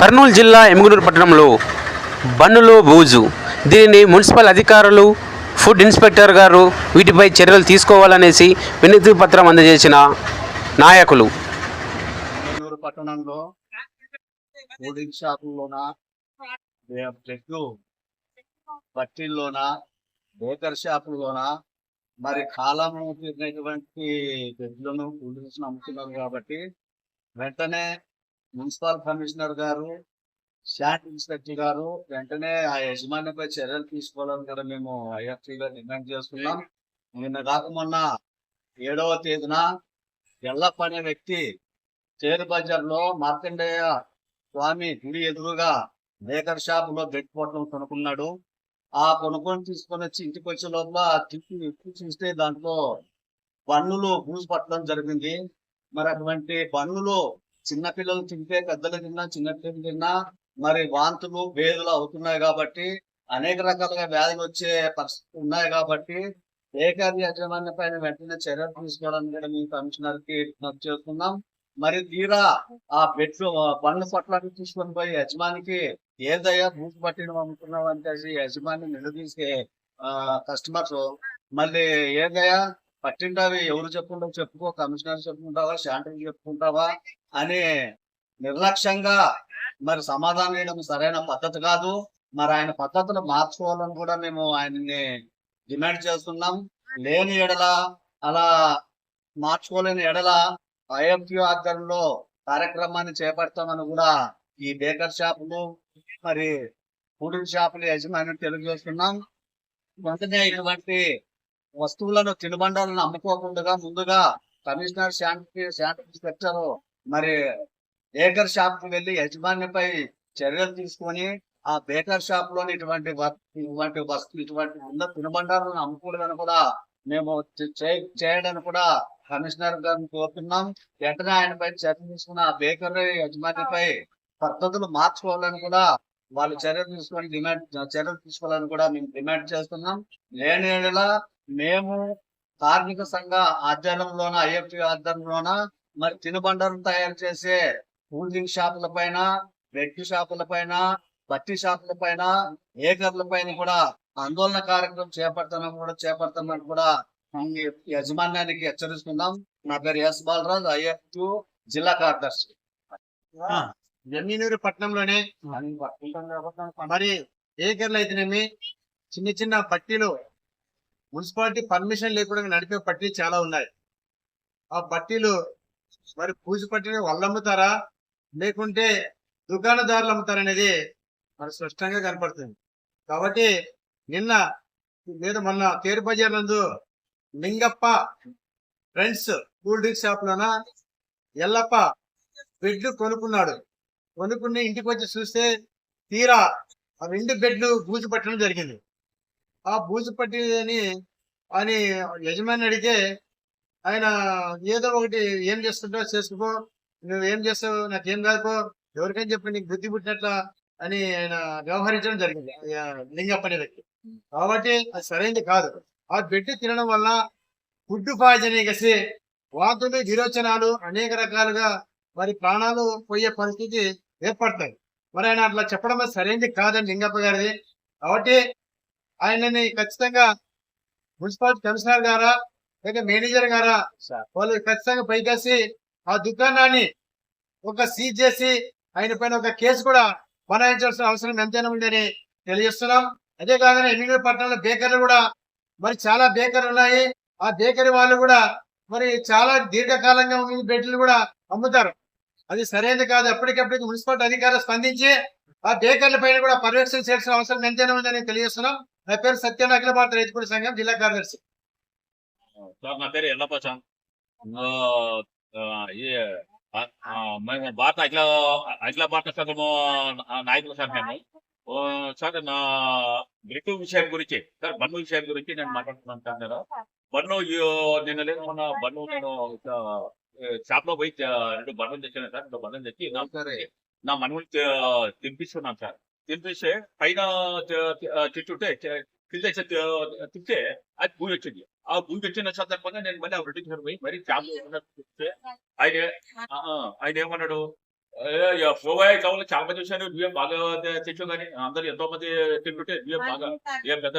కర్నూలు జిల్లా ఎమ్మిగనూరు పట్టణంలో బండ్లు బూజు. దీనిని మున్సిపల్ అధికారులు ఫుడ్ ఇన్స్పెక్టర్ గారు వీటిపై చర్యలు తీసుకోవాలనేసి వినతి పత్రం అందజేసిన నాయకులు. పట్టణంలో కూలింగ్ షాపుల్లోన బేకర్ షాపుల్లోన మరి కాలం తీరినటువంటి బ్రెడ్లను కూల్ అమ్ముతున్నారు కాబట్టి వెంటనే మున్సిపల్ కమిషనర్ గారు శాంట్ ఇన్స్పెక్టర్ గారు వెంటనే ఆ యజమానిపై చర్యలు తీసుకోవాలని కూడా మేము ఐఎఫ్టీగా డిమాండ్ చేస్తున్నాం. నిన్న కాక మొన్న ఏడవ తేదీన ఎల్లప్ప అనే వ్యక్తి చేరు బజార్లో మార్కండేయ స్వామి గుడి ఎదురుగా మేకర్ షాప్లో బ్రెడ్ పొట్లం కొనుక్కున్నాడు. ఆ కొనుక్కొని తీసుకొని వచ్చి ఇంటికి వచ్చే లోపల తిప్పి ఎప్పుడు చూస్తే దాంట్లో పన్నులు పూసి పట్టడం జరిగింది. మరి అటువంటి పన్నులు చిన్న పిల్లలు తింటే పెద్దలు తిన్నా చిన్న పిల్లలు తిన్నా మరి వాంతులు వేదులు అవుతున్నాయి కాబట్టి అనేక రకాలుగా వ్యాధులు వచ్చే పరిస్థితులు ఉన్నాయి కాబట్టి బేకరీ యజమాన్య పైన వెంటనే చర్యలు తీసుకోవడానికి కూడా మేము కమిషనర్కి విజ్ఞప్తి చేస్తున్నాం. మరి తీరా ఆ బెడ్ బండ్ల పట్ల తీసుకొని పోయి యజమానికి ఏదయ్యా బూట్ పట్టిన అమ్ముతున్నావు అంటే యజమాని నిలదీసే ఆ కస్టమర్స్. మళ్ళీ ఏదయ్యా పట్టింటావి ఎవరు చెప్పుకుంటావు చెప్పుకో కమిషనర్ చెప్పుకుంటావా శాంటర్ చెప్పుకుంటావా? అని నిర్లక్ష్యంగా మరి సమాధానం ఇవ్వడం సరైన పద్ధతి కాదు. మరి ఆయన పద్ధతులు మార్చుకోవాలని కూడా మేము ఆయన్ని డిమాండ్ చేస్తున్నాం. లేని ఎడల అలా మార్చుకోలేని ఎడల ఐఎంక్యూ ఆధ్వర్యంలో కార్యక్రమాన్ని చేపడతామని కూడా ఈ బేకర్ షాపులు మరి కూలింగ్ షాపులు యజమాని తెలియజేస్తున్నాం. వెంటనే ఇటువంటి వస్తువులను తినుబండాలను అమ్ముకోకుండా ముందుగా కమిషనర్ శాంతి శాంతి ఇన్స్పెక్టర్ మరి బేకర్ షాప్కు వెళ్ళి యజమానిపై చర్యలు తీసుకొని ఆ బేకర్ షాప్లోని ఇటువంటి ఇటువంటి వస్తువు ఇటువంటి ఉన్న తినుబండాలను అమ్ముకూడదని కూడా మేము చే- చేయడానికి కూడా కమిషనర్ గారిని కోరుతున్నాం. వెంటనే ఆయనపై చర్య తీసుకున్న ఆ బేకరీ యజమానిపై పద్ధతులు మార్చుకోవాలని కూడా వాళ్ళు చర్యలు తీసుకొని డిమాండ్ చర్యలు తీసుకోవాలని కూడా మేము డిమాండ్ చేస్తున్నాం. లేని మేము కార్మిక సంఘ ఆధ్వర్యంలోన ఐఎఫ్టి ఆధ్వర్యంలోన మరి తినుబండారం తయారు చేసే కూల్ డ్రింక్ షాపుల పైన బెడ్ షాపుల పైన బట్టి షాపుల పైన ఏకర్ల పైన కూడా ఆందోళన కార్యక్రమం చేపడతామని కూడా చేపడతామని కూడా యజమాన్యానికి హెచ్చరిస్తున్నాం. నా పేరు ఎస్ బాలరాజ్ ఐఎఫ్ జిల్లా కార్యదర్శి. జమీనూరు పట్టణంలోనే మరి ఏకర్లు అయితేనేమి చిన్న చిన్న పట్టీలు మున్సిపాలిటీ పర్మిషన్ లేకుండా నడిపే పట్టీలు చాలా ఉన్నాయి. ఆ పట్టీలు మరి పూజ వాళ్ళు అమ్ముతారా? లేకుంటే దుకాణదారులు అమ్ముతారా అనేది మరి స్పష్టంగా కనపడుతుంది. కాబట్టి నిన్న లేదా మొన్న తేరు బజార్ నందు Lingappa friends cool drink shop లోన ఎల్లప్ప బెడ్లు కొనుక్కున్నాడు. కొనుక్కుని ఇంటికి వచ్చి చూస్తే తీరా ఆ రెండు బెడ్లు బూజు పట్టడం జరిగింది. ఆ బూజు పట్టి అని అని యజమాని అడిగితే ఆయన ఏదో ఒకటి ఏం చేస్తుంటో చేసుకో నువ్వు ఏం చేస్తావు నాకేం కాదుకో ఎవరికైనా చెప్పి నీకు బుద్ధి పుట్టినట్ల అని ఆయన వ్యవహరించడం జరిగింది. లింగప్ప అనే వ్యక్తి. కాబట్టి అది సరైనది కాదు. ఆ బిడ్డ తినడం వల్ల ఫుడ్ పాయిజనింగ్ కలిసి వాంతులు విరోచనాలు అనేక రకాలుగా మరి ప్రాణాలు పోయే పరిస్థితి ఏర్పడతాయి మరి ఆయన అట్లా చెప్పడం సరైనది కాదని లింగప్ప గారిది. కాబట్టి ఆయనని ఖచ్చితంగా మున్సిపాలిటీ కమిషనర్ గారా లేక మేనేజర్ గారా వాళ్ళు ఖచ్చితంగా పైకేసి ఆ దుకాణాన్ని ఒక సీజ్ చేసి ఆయన పైన ఒక కేసు కూడా బనాయించాల్సిన అవసరం ఎంతైనా ఉందని తెలియజేస్తున్నాం. అదే కాకుండా ఎన్నికల పట్టణంలో బేకర్లు కూడా మరి చాలా బేకర్లు ఉన్నాయి. ఆ బేకరీ వాళ్ళు కూడా మరి చాలా దీర్ఘకాలంగా ఉన్న బెడ్లు కూడా అమ్ముతారు. అది సరైనది కాదు. ఎప్పటికప్పటికి మున్సిపాలిటీ అధికారులు స్పందించి ఆ బేకర్ల పైన కూడా పర్యవేక్షణ చేయాల్సిన అవసరం ఎంతైనా ఉందని తెలియజేస్తున్నాం. నా పేరు సత్యం అఖిల భారత రైతుపూడి సంఘం జిల్లా కార్యదర్శి. సార్ నా పేరు ఆ, మేము భారత అఖిల అఖిల భారత సంఘము నాయకులు సార్ మేము. సార్ నా బ్రిటు విషయం గురించి సార్ బన్ను విషయం గురించి నేను మాట్లాడుతున్నాను సార్ నేను. బన్ను నిన్న లేదు మొన్న బన్ను నేను షాప్లో పోయి రెండు బన్నులు తెచ్చాను సార్ రెండు బన్నులు తెచ్చి నా నా మనవులు తినిపిస్తున్నాను సార్. తినిపిస్తే పైన తిట్టుంటే కింద తిప్పితే అది భూమి వచ్చింది ఆ భూమి వచ్చిన సందర్భంగా నేను మళ్ళీ ఆ రెడ్డి పోయి మరి జాబ్ ఆయన ఆ, ఆ, ఆయన ఏమన్నాడు పోవాయి కావాలి చాలా మంది చూశాను నువ్వేం బాగా తెచ్చావు కానీ అందరు ఎంతో మంది తింటుంటే నువ్వేం బాగా ఏం పెద్ద